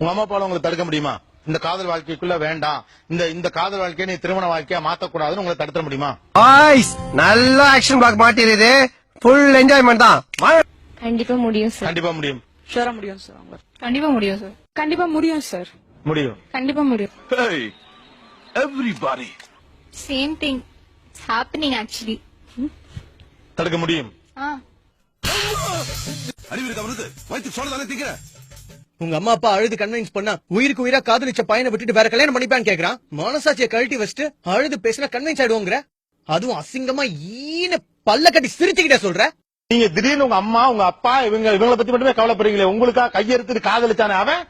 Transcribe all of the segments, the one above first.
உங்க அம்மா அப்பால உங்களுக்கு தடுக்க முடியுமா? இந்த காதல் வாழ்க்கைக்குள்ள வேண்டாம். இந்த இந்த காதல் வாழ்க்கையை நீ திருமண வாழ்க்கையா மாத்தக்கூடாதுன்னு உங்களை தடுத்த முடியுமா? ஆய்ஸ் நல்ல ஆக்ஷன் பிளாக் மாட்டிருது ஃபுல் என்ஜாய்மெண்ட் தான். கண்டிப்பா முடியும் சார் கண்டிப்பா முடியும். ஷூரா முடியும் சார் அவங்க கண்டிப்பா முடியும் சார் கண்டிப்பா முடியும் சார் முடியும். கண்டிப்பா முடியும். Hey, everybody. Same thing happening actually தடுக்க முடியும். ஆ. அறிவு இருக்கா வயிற்று சொல்ல தானே திங்கிற உங்க அம்மா அப்பா அழுது கன்வின்ஸ் பண்ணா உயிருக்கு உயிரா காதலிச்ச பையனை விட்டுட்டு வேற கல்யாணம் பண்ணிப்பான்னு கேக்குறான். மனசாட்சியை கழட்டி வச்சுட்டு அழுது பேசினா கன்வின்ஸ் ஆயிடுவோங்கிற? அதுவும் அசிங்கமா ஈன பல்ல கட்டி சிரிச்சுக்கிட்டே சொல்ற? நீங்க திடீர்னு உங்க அம்மா உங்க அப்பா இவங்க இவங்கள பத்தி மட்டுமே கவலைப்படுறீங்களே? உங்களுக்கா கையெடுத்துட்டு காதலிச்சானே அவன்?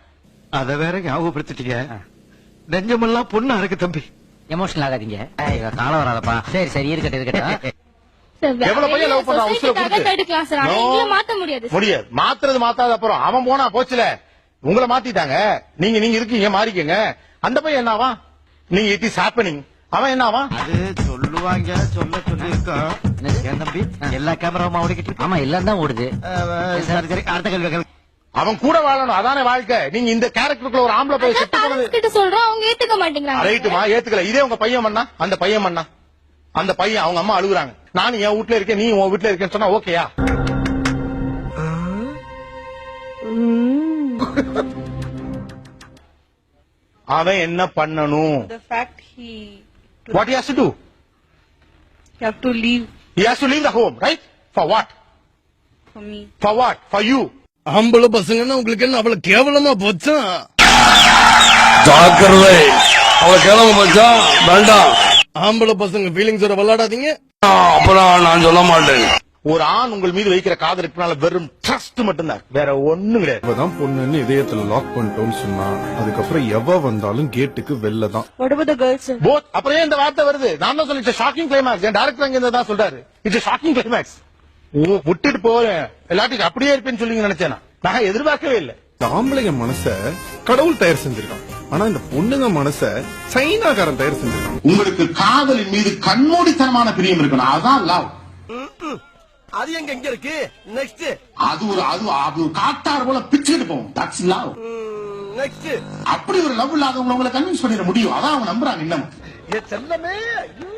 அத வேற ஞாபகப்படுத்திட்டீங்க. நெஞ்சமெல்லாம் பொண்ணா இருக்கு தம்பி. எமோஷனல் ஆகாதீங்க. காலம் வராதப்பா. சரி சரி இருக்கட்டும் இருக்கட்டும். முடியாது. மாத்துறது மாத்தாத அப்புறம் அவன் போனா போச்சுல. உங்களை மாத்திட்டாங்க. நீங்க நீங்க இருக்கீங்க மாறிக்கங்க. அந்த பையன் என்னவா நீங்க இட் இஸ் ஹேப்பனிங் அவன் என்னவா அது சொல்லுவாங்க சொல்ல சொல்லி இருக்கோம் தம்பி? எல்லா கேமராவும் ஓடிக்கிட்டு இருக்கு. ஆமா எல்லாம் தான் ஓடுது. சரி சரி அடுத்த கேள்வி அவன் கூட வாழணும். அதானே வாழ்க்கை. நீங்க இந்த கேரக்டருக்குள்ள ஒரு ஆம்பளை போய் செத்து போனது சொல்றோம். அவங்க ஏத்துக்க மாட்டேங்கிறாங்க. ரைட்டுமா ஏத்துக்கல. இதே உங்க பையன் பண்ணா அந்த பையன் பண்ணா அந்த பையன் அவங்க அம்மா அழுகுறாங்க. நானும் என் வீட்ல இருக்கேன் நீ உன் வீட்ல இருக்கேன்னு சொன்னா ஓகேயா? அவன் என்ன பண்ணணும்? The fact he what has to do you have to leave he has to leave the home right? For what? for me. for what? For you. ஆம்பளை பசங்கன்னா உங்களுக்கு என்ன அவ்வளவு கேவலமா போச்சான் ஜாக்கிரதை. அவ கிளம்ப மச்சான் வேண்டாம். ஆம்பளை பசங்க ஃபீலிங்ஸோட விளையாடாதீங்க. அப்புறம் நான் சொல்ல மாட்டேன். ஒரு ஆண் உங்கள் மீது வைக்கிற காதலுக்கு பின்னால வெறும் ட்ரஸ்ட் மட்டும்தான். வேற ஒண்ணும் கிடையாது. அவதான் பொண்ணுன்னு இதயத்துல லாக் பண்ணிட்டோம்னு சொன்னா அதுக்கப்புறம் எவ வந்தாலும் கேட்டுக்கு வெளில தான். What about the girls, sir? Both அப்புறம் ஏன் இந்த வார்த்தை வருது? நான் தான் சொல்லிட்டேன் ஷாக்கிங் கிளைமேக்ஸ் என் டேரக்டர் அங்க இருந்தா தான் சொல்றாரு. இட்ஸ் ஷாக்கிங் கிளைமேக்ஸ் விட்டுட்டு போறேன். எல்லாத்துக்கும் அப்படியே இருப்பேன்னு சொல்லி நினைச்சேன் நான். நான் எதிர்பார்க்கவே இல்லை. இந்த ஆம்பளைங்க மனச கடவுள் தயார் செஞ்சிருக்கான். ஆனா இந்த பொண்ணுங்க மனச சைனாக்காரன் தயார் செஞ்சிருக்கான். உங்களுக்கு காதலின் மீது கண்மூடித்தனமான பிரியம் இருக்கணும். அதான் லவ் அது எங்க எங்க இருக்கு நெக்ஸ்ட் அது ஒரு அது அது ஒரு போல பிச்சுக்கிட்டு போகும் தட்ஸ் லவ் நெக்ஸ்ட் அப்படி ஒரு லவ் இல்லாதவங்க உங்களை கன்வின்ஸ் பண்ணிட முடியும் அதான் அவங்க நம்புறாங்க இன்னும் என் செல்லமே ஐயோ.